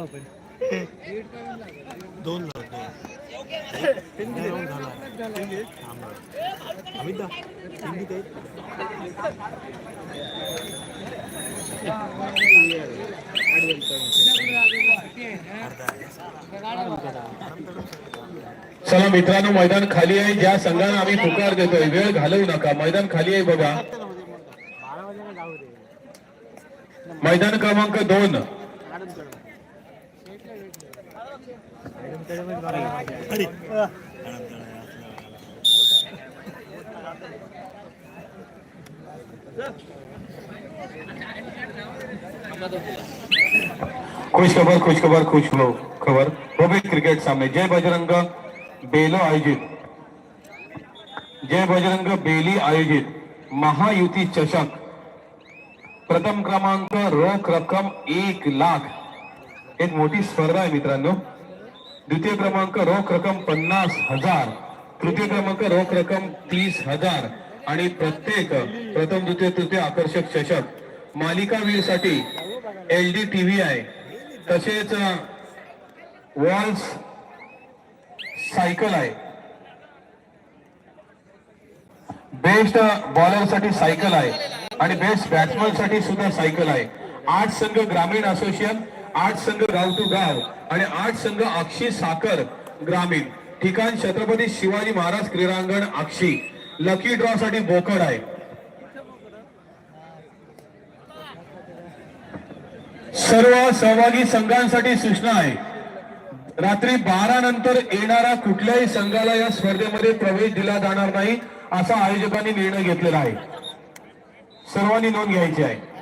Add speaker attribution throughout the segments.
Speaker 1: आपण.
Speaker 2: दोन
Speaker 3: चला मित्रांनो मैदान खाली आहे. ज्या संघानं आम्ही पुकार देतोय वेळ घालवू नका. मैदान खाली आहे बघा. मैदान क्रमांक दोन. खुश खबर, खुश लो खबर। भव्य क्रिकेट सामने। जय बजरंग बेलो आयोजित। जय बजरंग बेली आयोजित। महायुती चषक। प्रथम क्रमांक, रोख रक्कम एक लाख। एक मोठी स्पर्धा आहे मित्रांनो। द्वितीय क्रमांक रोख रक्कम पन्नास हजार. तृतीय क्रमांक रोख रक्कम तीस हजार. आणि प्रत्येक प्रथम द्वितीय तृतीय आकर्षक चषक मालिकावीरसाठी एल डी टीव्ही आहे. तसेच वॉल्स सायकल आहे. बेस्ट बॉलरसाठी सायकल आहे. आणि बेस्ट बॅट्समनसाठी सुद्धा सायकल आहे. आठ संघ ग्रामीण असोसिएशन आठ संघ गाव टू गाव आणि आठ संघ अक्षी साखर ग्रामीण. ठिकाण छत्रपती शिवाजी महाराज क्रीडांगण अक्षी लकी ड्रॉ साठी बोकड आहे. सर्व सहभागी संघांसाठी सूचना आहे. रात्री बारा नंतर येणारा कुठल्याही संघाला या स्पर्धेमध्ये प्रवेश दिला जाणार नाही असा आयोजकांनी निर्णय घेतलेला आहे. सर्वांनी नोंद घ्यायची आहे.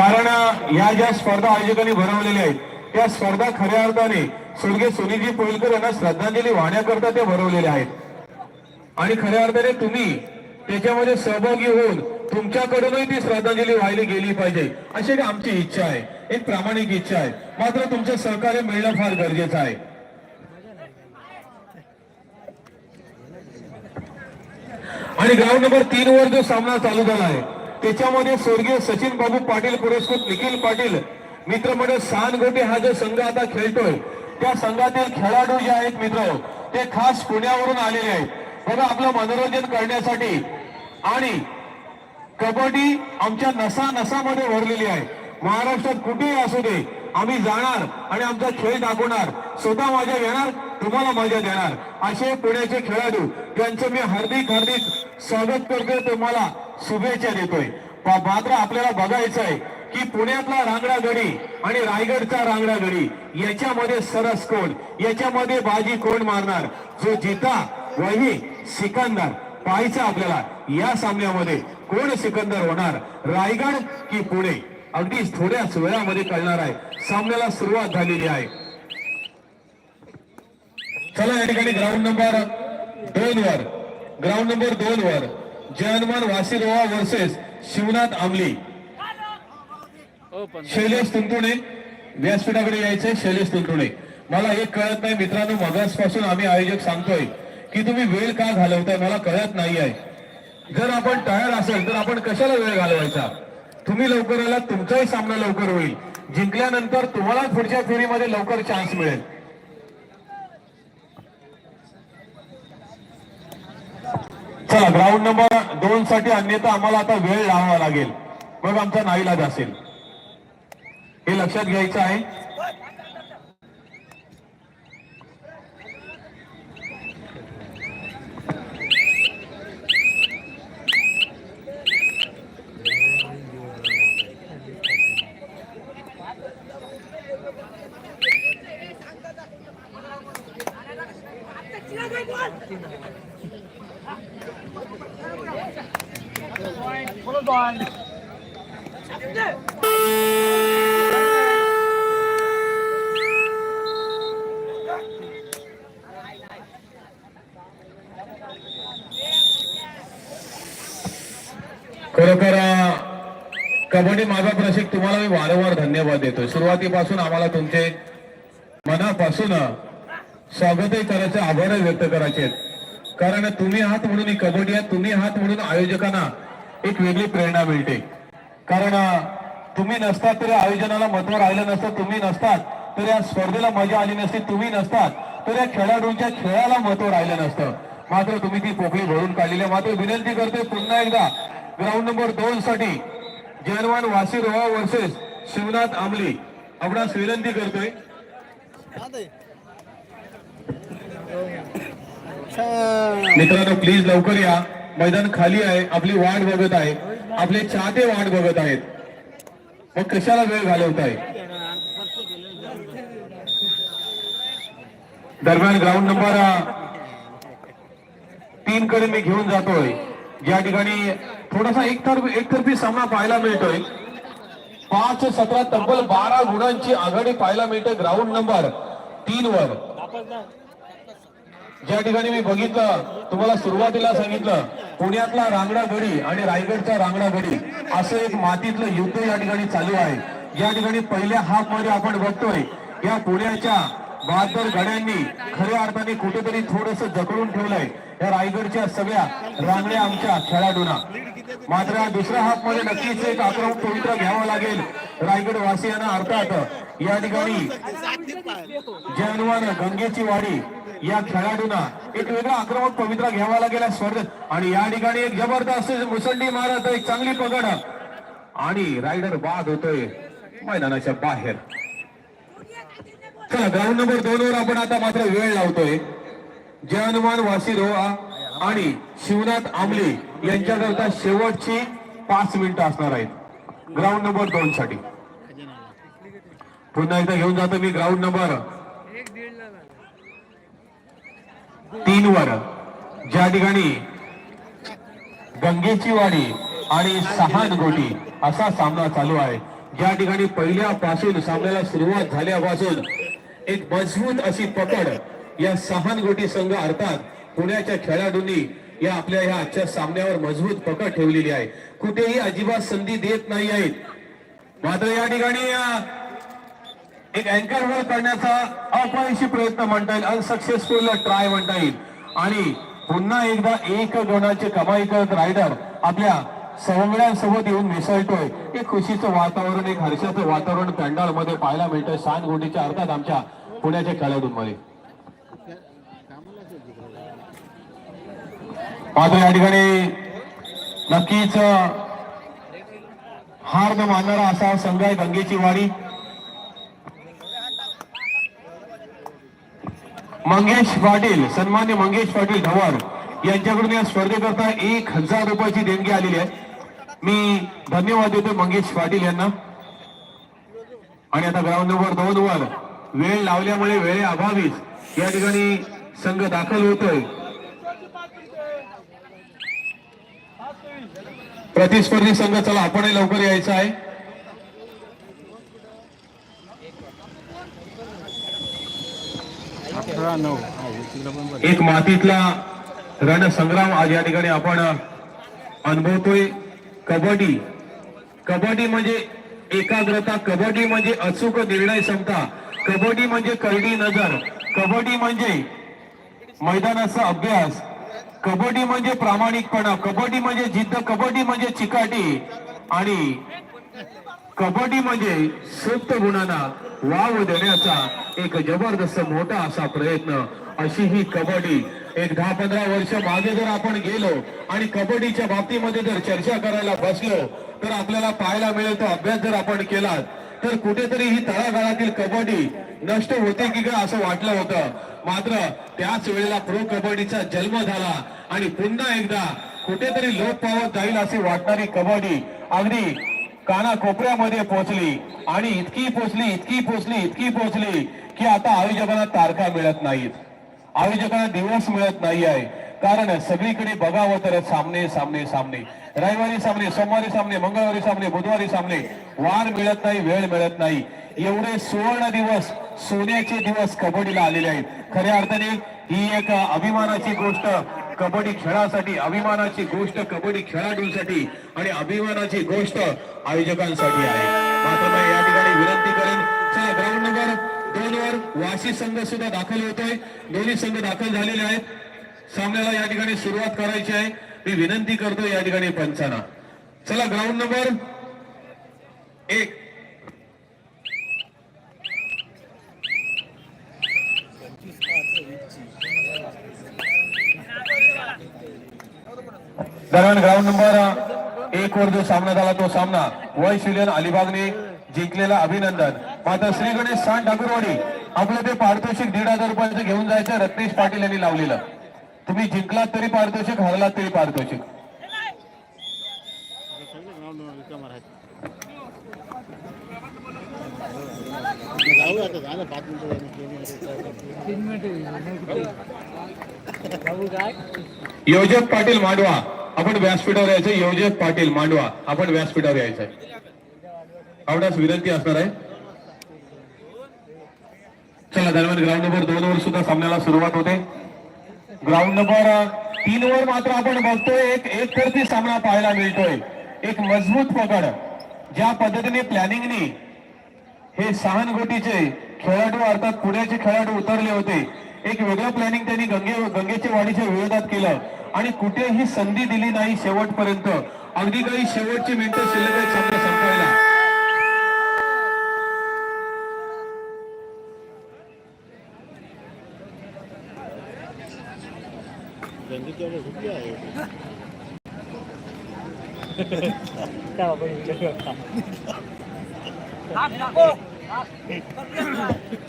Speaker 3: कारण या ज्या स्पर्धा आयोजकांनी भरवलेल्या आहेत त्या स्पर्धा खऱ्या अर्थाने स्वर्गीय सुनीजी पोलकर यांना श्रद्धांजली वाहण्याकरता ते भरवलेल्या आहेत. आणि खऱ्या अर्थाने तुम्ही त्याच्यामध्ये सहभागी होऊन तुमच्याकडूनही ती श्रद्धांजली वाहिली गेली पाहिजे अशी एक आमची इच्छा आहे एक प्रामाणिक इच्छा आहे. मात्र तुमचं सहकार्य मिळणं फार गरजेचं आहे. आणि ग्राउंड नंबर तीन वर जो सामना चालू झाला आहे त्याच्यामध्ये स्वर्गीय सचिन बाबू पाटील पुरस्कृत निखिल पाटील मित्रमंडळ सानगोटे हा जो संघ आता खेळतोय त्या संघातील खेळाडू जे आहेत मित्र ते खास पुण्यावरून आलेले आहेत. बघा आपलं मनोरंजन करण्यासाठी. आणि कबड्डी आमच्या नसा नसामध्ये भरलेली आहे. महाराष्ट्रात कुठेही असू दे आम्ही जाणार आणि आमचा खेळ दाखवणार. स्वतः मजा येणार तुम्हाला मजा देणार. असे पुण्याचे खेळाडू त्यांचं मी हार्दिक हार्दिक स्वागत करतोय तुम्हाला. शुभेच्छा देतोय. मात्र आपल्याला बघायचं आहे की पुण्यातला रांगडा गडी आणि रायगडचा रांगडा गडी याच्यामध्ये सरस कोण? याच्यामध्ये बाजी कोण मारणार? जो जिता वही सिकंदर. पाहायचं आपल्याला या सामन्यामध्ये कोण सिकंदर होणार? रायगड की पुणे? अगदी थोड्याच वेळामध्ये कळणार आहे. सामन्याला सुरुवात झालेली आहे. चला या ठिकाणी ग्राउंड नंबर दोन वर. ग्राउंड नंबर दोन वर. जयनमान वासिरोवा वर्सेस शिवनाथ आमली. शैलेश तुंतुणे व्यासपीठाकडे यायचे शैलेश तुंतुणे. मला हे कळत नाही मित्रांनो मगासपासून आम्ही आयोजक सांगतोय की तुम्ही वेळ का घालवताय मला कळत नाही आहे. जर आपण टायर असेल तर आपण कशाला वेळ घालवायचा? तुम्ही लवकर आलात तुमचाही सामना लवकर होईल. जिंकल्यानंतर तुम्हाला पुढच्या फेरीमध्ये लवकर चान्स मिळेल. चला ग्राउंड नंबर दोन साठी अन्यथा आम्हाला आता वेळ लावावा लागेल. मग आमचा नाईलाज असेल. हे लक्षात घ्यायचं आहे. कबड्डी माझा प्रशिक तुम्हाला मी वारंवार धन्यवाद देतोय. सुरुवातीपासून आम्हाला तुमचे मनापासून स्वागतही करायचे आभारही व्यक्त करायचे. आहेत कारण तुम्ही आहात म्हणून ही कबड्डी आहे तुम्ही आहात म्हणून आयोजकांना एक वेगळी प्रेरणा मिळते. कारण तुम्ही नसतात तरी आयोजनाला महत्त्व राहिलं नसतं तुम्ही नसतात तर या स्पर्धेला मजा आली नसती तुम्ही नसतात तर या खेळाडूंच्या खेळाला महत्त्व राहिलं नसतं. मात्र तुम्ही ती पोकळी भरून काढलेली मात्र विनंती करते पुन्हा एकदा ग्राउंड नंबर दोन साठी जयनवान वासी रोहा हो वर्सेस शिवनाथ आमली. आपणास विनंती करतोय. मित्रांनो प्लीज लवकर या. मैदान खाली आहे. आपली वाट बघत आहे. आपले चाहते वाट बघत आहेत. मग कशाला वेळ घालवताय? दरम्यान ग्राउंड नंबर तीन कडे मी घेऊन जातोय. या ठिकाणी थोडासा एकतर्फी एकतर्फी सामना पाहायला मिळतोय. पाच सतरा तब्बल बारा गुणांची आघाडी पाहायला मिळते ग्राउंड नंबर तीन वर. ज्या ठिकाणी मी बघितलं तुम्हाला सुरुवातीला सांगितलं पुण्यातला रांगडा गडी आणि रायगडचा रांगडा गडी असं एक मातीतलं युद्ध या ठिकाणी चालू आहे. या ठिकाणी पहिल्या हाफमध्ये आपण बघतोय या पुण्याच्या बहात्तर गड्यांनी खऱ्या अर्थाने कुठेतरी थोडस जखडून ठेवलंय. या रायगडच्या सगळ्या रांगड्या आमच्या खेळाडूंना. मात्र दुसऱ्या हाफमध्ये नक्कीच एक आक्रमक पवित्र घ्यावं लागेल. रायगड वासियांना अर्थात या ठिकाणी जयनवान गंगेची वाडी या खेळाडूंना एक वेगळा आक्रमक पवित्रा घ्यावा लागेल स्पर्धेत. आणि या ठिकाणी एक जबरदस्त मुसंडी मारत एक चांगली पकड. आणि रायडर बाद होतोय मैदानाच्या बाहेर. चला ग्राउंड नंबर दोन वर आपण आता मात्र वेळ लावतोय. जयनुमान वासी रोहा आणि शिवनाथ आमले यांच्याकरता शेवटची पाच मिनिटं असणार आहेत. ग्राउंड नंबर दोन साठी. पुन्हा एकदा घेऊन जातो मी ग्राउंड नंबर तीन वर. ज्या ठिकाणी गंगेची वाडी आणि सहान गोटी असा सामना चालू आहे. ज्या ठिकाणी पहिल्यापासून सामन्याला सुरुवात झाल्यापासून एक मजबूत अशी पकड या सहानगोटी संघ अर्थात पुण्याच्या खेळाडूंनी या आपल्या ह्या आजच्या सामन्यावर मजबूत पकड ठेवलेली आहे. कुठेही अजिबात संधी देत नाही आहेत. मात्र या ठिकाणी एक अँकर होल करण्याचा अपयशी प्रयत्न म्हणता येईल. अनसक्सेसफुल ट्राय म्हणता येईल. आणि पुन्हा एकदा एक गुणाची कमाई करत रायडर आपल्या सवंगड्यांसोबत येऊन मिसळतोय. एक खुशीचं वातावरण एक हर्षाचं वातावरण पॅन्डॉलमध्ये पाहायला मिळतंय. सान गोटीच्या अर्थात आमच्या पुण्याच्या खेळाडूंमध्ये. मात्र या ठिकाणी नक्कीच हार न मानणारा असा संघ आहे गंगेची वाडी. मंगेश पाटील सन्मान्य मंगेश पाटील ढवार यांच्याकडून या स्पर्धेकरता एक हजार रुपयाची देणगी आलेली आहे. मी धन्यवाद देतो मंगेश पाटील यांना. आणि आता ग्राउंड नंबर दोन वर वेळ लावल्यामुळे वेळे अभावीच या ठिकाणी संघ दाखल होतोय. प्रतिस्पर्धी संघ चला आपणही लवकर यायचं आहे. एक मातीतला रणसंग्राम आज या ठिकाणी आपण अनुभवतोय. कबड्डी. कबड्डी म्हणजे एकाग्रता कबड्डी म्हणजे अचूक निर्णय क्षमता कबड्डी म्हणजे करडी नजर कबड्डी म्हणजे मैदानाचा अभ्यास कबड्डी म्हणजे प्रामाणिकपणा कबड्डी म्हणजे जिद्द कबड्डी म्हणजे चिकाटी आणि कबड्डी म्हणजे सुप्त गुणांना वाव देण्याचा एक जबरदस्त मोठा असा प्रयत्न अशी ही कबड्डी. एक दहा पंधरा वर्ष मागे जर आपण गेलो आणि कबड्डीच्या बाबतीमध्ये जर चर्चा करायला बसलो तर आपल्याला पाहायला मिळेल तो अभ्यास जर आपण केला तर कुठेतरी ही तळागाळातील कबड्डी नष्ट होते की काय असं वाटलं होतं. मात्र त्याच वेळेला प्रो कबड्डीचा जन्म झाला आणि पुन्हा एकदा कुठेतरी लोप पावत जाईल अशी वाटणारी कबड्डी अगदी काना कोपऱ्यामध्ये पोहोचली. आणि इतकी पोचली इतकी पोचली इतकी पोचली की आता आयोजकांना तारखा मिळत नाहीत. आयोजकांना दिवस मिळत नाही आहे. कारण सगळीकडे बघावं तर सामने सामने सामने. रविवारी सामने सोमवारी सामने मंगळवारी सामने बुधवारी सामने. वार मिळत नाही वेळ मिळत नाही. एवढे सुवर्ण दिवस सोन्याचे दिवस कबड्डीला आलेले आहेत. खऱ्या अर्थाने ही एक अभिमानाची गोष्ट कबड्डी खेळासाठी अभिमानाची गोष्ट कबड्डी खेळाडूंसाठी आणि अभिमानाची गोष्ट आयोजकांसाठी आहे. मात्र मी या ठिकाणी विनंती करेन चला ग्राउंड नंबर दोन वर वाशी संघ सुद्धा दाखल होतोय. दोन्ही संघ दाखल झालेले आहेत. सामन्याला या ठिकाणी सुरुवात करायची आहे. मी विनंती करतो या ठिकाणी पंचांना. चला ग्राउंड नंबर एक. दरम्यान ग्राउंड नंबर एक वर जो सामना झाला तो सामना वय शिलियन अलिबागने जिंकलेला अभिनंदन. मात्र श्री गणेश सान ठाकूरवाडी आपलं ते पारितोषिक दीड हजार रुपयाचं घेऊन जायचं रत्नेश पाटील यांनी लावलेलं. तुम्ही जिंकलात तरी पारितोषिक हरलात तरी पारितोषिक. योजक पाटील मांडवा. आपण व्यासपीठावर यायचं. योजक पाटील मांडवा. आपण व्यासपीठावर यायचंय आवडास विनंती असणार आहे. चला दरम्यान ग्राउंड नंबर दोन वर सुद्धा सामन्याला सुरुवात होते. ग्राउंड नंबर तीन वर मात्र आपण बघतोय. एक एक तर्फी सामना पाहायला मिळतोय. एक मजबूत पकड. ज्या पद्धतीने प्लॅनिंगनी हे सहानुभूतीचे खेळाडू अर्थात पुण्याचे खेळाडू उतरले होते. एक वेगळं प्लॅनिंग त्यांनी गंगे गंगेच्या वाडीच्या विरोधात केलं. आणि कुठेही संधी दिली नाही शेवटपर्यंत. अगदी काही शेवटची मिनिटं शिल्लक आहेत सामना संपवायला.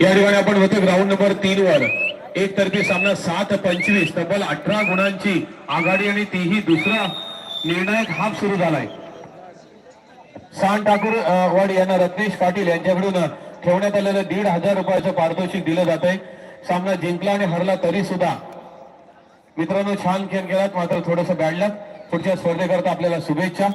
Speaker 3: या ठिकाणी आपण होतो ग्राउंड नंबर तीन वर. एक तर्फी सामना सात पंचवीस तब्बल अठरा गुणांची आघाडी आणि तीही दुसरा निर्णायक हाफ सुरू झालाय. सान ठाकूर वाडी यांना रत्नेश पाटील यांच्याकडून ठेवण्यात आलेलं दीड हजार रुपयाचं पारितोषिक दिलं जात आहे सामना जिंकला आणि हरला तरी सुद्धा. मित्रांनो छान खेळ केलात मात्र थोडस गाडलं पुढच्या स्पर्धेकरता आपल्याला शुभेच्छा.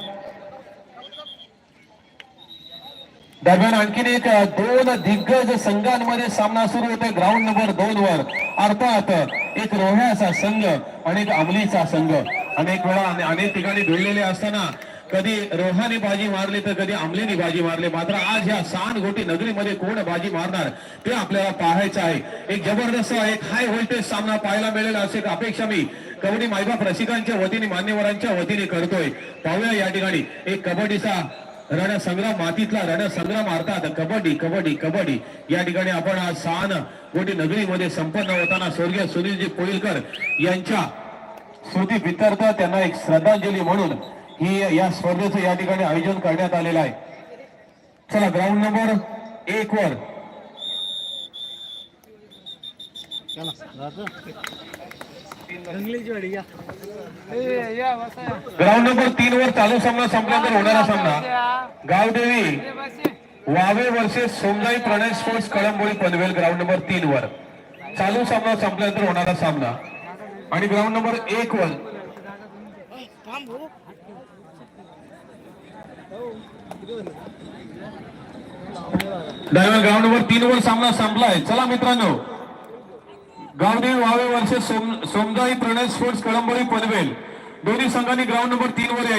Speaker 3: दरम्यान आणखीन एक दोन दिग्गज संघांमध्ये सामना सुरू होतोय. ग्राउंड नंबर दोन वर अर्थात एक रोह्याचा संघ आणि एक अंमलीचा संघ. अनेक वेळा अनेक ठिकाणी भिडलेले असताना कधी रोहाने बाजी मारली तर कधी अंमलीने बाजी मारली. मात्र आज या सान गोटी नगरीमध्ये कोण बाजी मारणार ते आपल्याला पाहायचं आहे. एक जबरदस्त एक हाय व्होल्टेज सामना पाहायला मिळेल अशी अपेक्षा मी कबड्डी मायबाप रसिकांच्या वतीने मान्यवरांच्या वतीने करतोय. पाहूया या ठिकाणी. एक कबड्डीचा रणसंग्राम मातीतला रणसंग्राम अर्थात कबड्डी कबड्डी कबड्डी. या ठिकाणी आपण आज सहान मोठी नगरीमध्ये संपन्न होताना स्वर्गीय सुनीलजी कोळीलकर यांच्या स्मृती बितर्थ त्यांना एक श्रद्धांजली म्हणून ही या स्पर्धेचं या ठिकाणी आयोजन करण्यात आलेलं आहे. चला ग्राउंड नंबर एक वर.
Speaker 2: चला
Speaker 3: ग्राउंड नंबर तीन वर चालू सामना संपल्यानंतर होणारा सामना. Gavdevi. Vave versus Somjai Pranay sports Kalamboli Panvel ground number तीन वर. चालू सामना संपल्यानंतर होणारा सामना. आणि ग्राउंड नंबर एक वर. दरम्यान ग्राउंड नंबर तीन वर सामना संपलाय. चला मित्रांनो. गावदेव वावे वर्ष सोम सोमजाई प्रणय स्पोर्ट्स कळंबोळी पनवेल. दोन्ही संघांनी ग्राउंड नंबर तीन वर